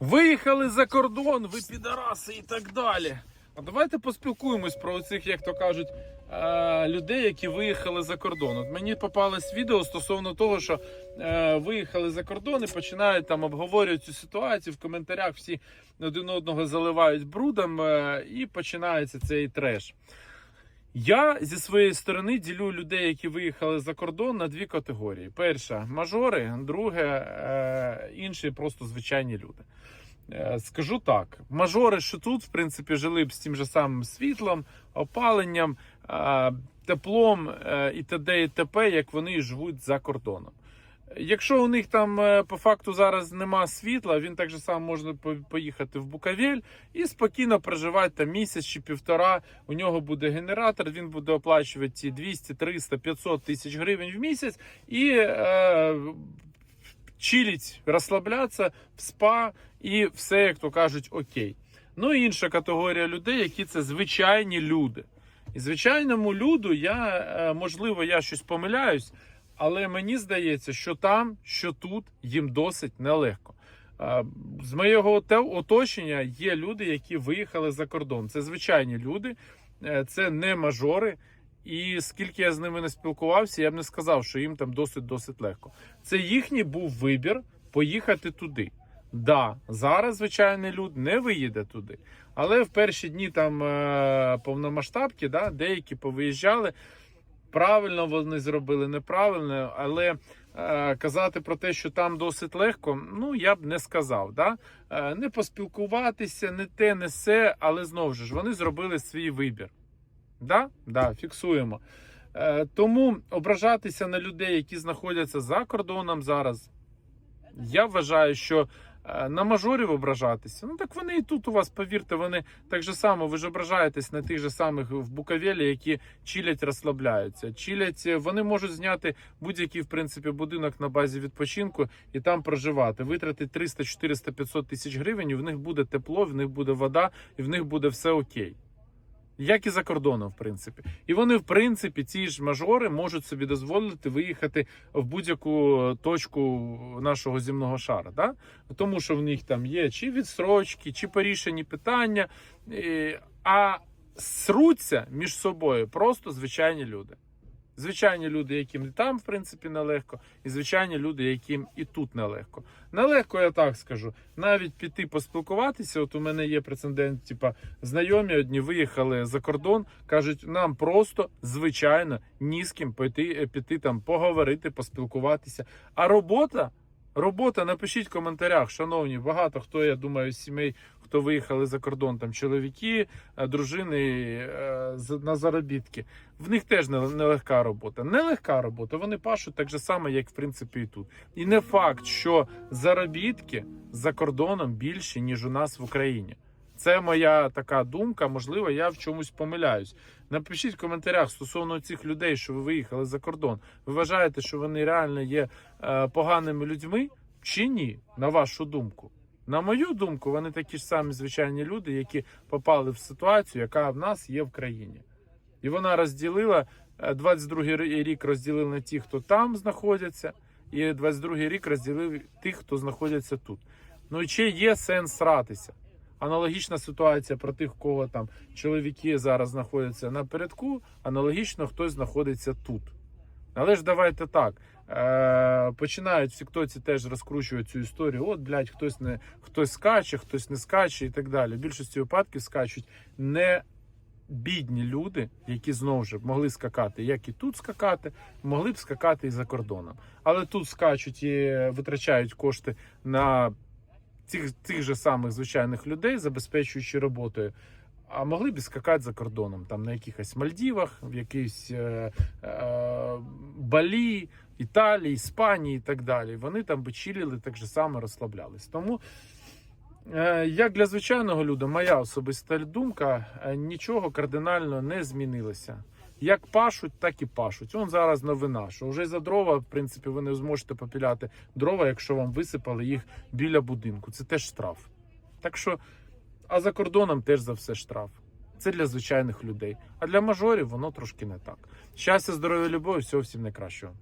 Виїхали за кордон, ви підараси і так далі. А давайте поспілкуємось про цих, як то кажуть, е, людей, які виїхали за кордон. От мені попалось відео стосовно того, що е, виїхали за кордон і починають там обговорювати цю ситуацію. В коментарях всі один одного заливають брудом, е, і починається цей треш. Я зі своєї сторони ділю людей, які виїхали за кордон, на дві категорії: перша мажори, друге інші просто звичайні люди. Е, Скажу так: мажори, що тут, в принципі, жили б з тим же самим світлом, опаленням, е, теплом е, і т.д. і т.п., як вони живуть за кордоном. Якщо у них там по факту зараз нема світла, він так же само може поїхати в Букавель і спокійно проживати там місяць чи півтора. У нього буде генератор, він буде оплачувати ці 200, 300, 500 тисяч гривень в місяць і е, чилить, розслаблятися в спа і все, як то кажуть, окей. Ну і інша категорія людей, які це звичайні люди. І звичайному люду я, е, можливо, я щось помиляюсь, але мені здається, що там, що тут їм досить нелегко. Е, З моєго оточення є люди, які виїхали за кордон. Це звичайні люди, е, це не мажори. І скільки я з ними не спілкувався, я б не сказав, що їм там досить досить легко. Це їхній був вибір поїхати туди. Да, зараз звичайний люд не виїде туди. Але в перші дні там е, повномасштабки, да, деякі повиїжджали. Правильно вони зробили, неправильно, але е, казати про те, що там досить легко, ну я б не сказав. Да? Е, не поспілкуватися, не те, не все, але знову ж вони зробили свій вибір. Да? Да, фіксуємо. Е, тому ображатися на людей, які знаходяться за кордоном зараз, я вважаю, що е, на мажорів ображатися. Ну так вони і тут у вас, повірте, вони так же само, ви ж ображаєтесь на тих же самих в Буковелі, які чилять, розслабляються. Чилять, е, вони можуть зняти будь-який в принципі будинок на базі відпочинку і там проживати. Витратити 300, 400, 500 тисяч гривень, і в них буде тепло, в них буде вода, і в них буде все окей. Як і за кордоном, в принципі, і вони, в принципі, ці ж мажори можуть собі дозволити виїхати в будь-яку точку нашого земного шара, да? тому що в них там є чи відсрочки, чи порішені питання, а сруться між собою просто звичайні люди. Звичайні люди, яким і там, в принципі, нелегко, і звичайні люди, яким і тут нелегко. Нелегко, я так скажу. Навіть піти поспілкуватися. От у мене є прецедент, типа знайомі одні виїхали за кордон, кажуть, нам просто звичайно ні з ким піти, е, піти там поговорити, поспілкуватися. А робота. Робота, напишіть в коментарях, шановні, багато хто, я думаю, сімей, хто виїхали за кордон, там чоловіки, е, дружини е, на заробітки. В них теж не- нелегка робота. Нелегка робота. Вони пашуть так же само, як в принципі і тут. І не факт, що заробітки за кордоном більші, ніж у нас в Україні. Це моя така думка. Можливо, я в чомусь помиляюсь. Напишіть в коментарях стосовно цих людей, що ви виїхали за кордон. Ви вважаєте, що вони реально є е, поганими людьми чи ні? На вашу думку? На мою думку, вони такі ж самі звичайні люди, які попали в ситуацію, яка в нас є в країні. І вона розділила е, 22-й рік розділив на ті, хто там знаходяться, і 22-й рік розділив тих, хто знаходяться тут. Ну і чи є сенс сратися? Аналогічна ситуація про тих, кого там чоловіки зараз знаходяться напередку, аналогічно хтось знаходиться тут. Але ж давайте так. Е, починають в Тіктоці теж розкручувати цю історію. От, блядь, хтось не хтось скаче, хтось не скаче і так далі. В більшості випадків скачуть не бідні люди, які знову ж могли скакати, як і тут скакати, могли б скакати і за кордоном. Але тут скачуть і витрачають кошти на цих, цих же самих звичайних людей, забезпечуючи роботою. А могли б скакати за кордоном, там на якихось Мальдівах, в якійсь е, е, Балі, Італії, Іспанії і так далі. Вони там би чилили, так же само розслаблялись. Тому, е, як для звичайного люда, моя особиста думка, е, нічого кардинально не змінилося. Як пашуть, так і пашуть. Он зараз новина, що вже за дрова, в принципі, ви не зможете попіляти дрова, якщо вам висипали їх біля будинку. Це теж штраф. Так що, а за кордоном теж за все штраф. Це для звичайних людей. А для мажорів воно трошки не так. Щастя, здоров'я, любові, всього всім найкращого.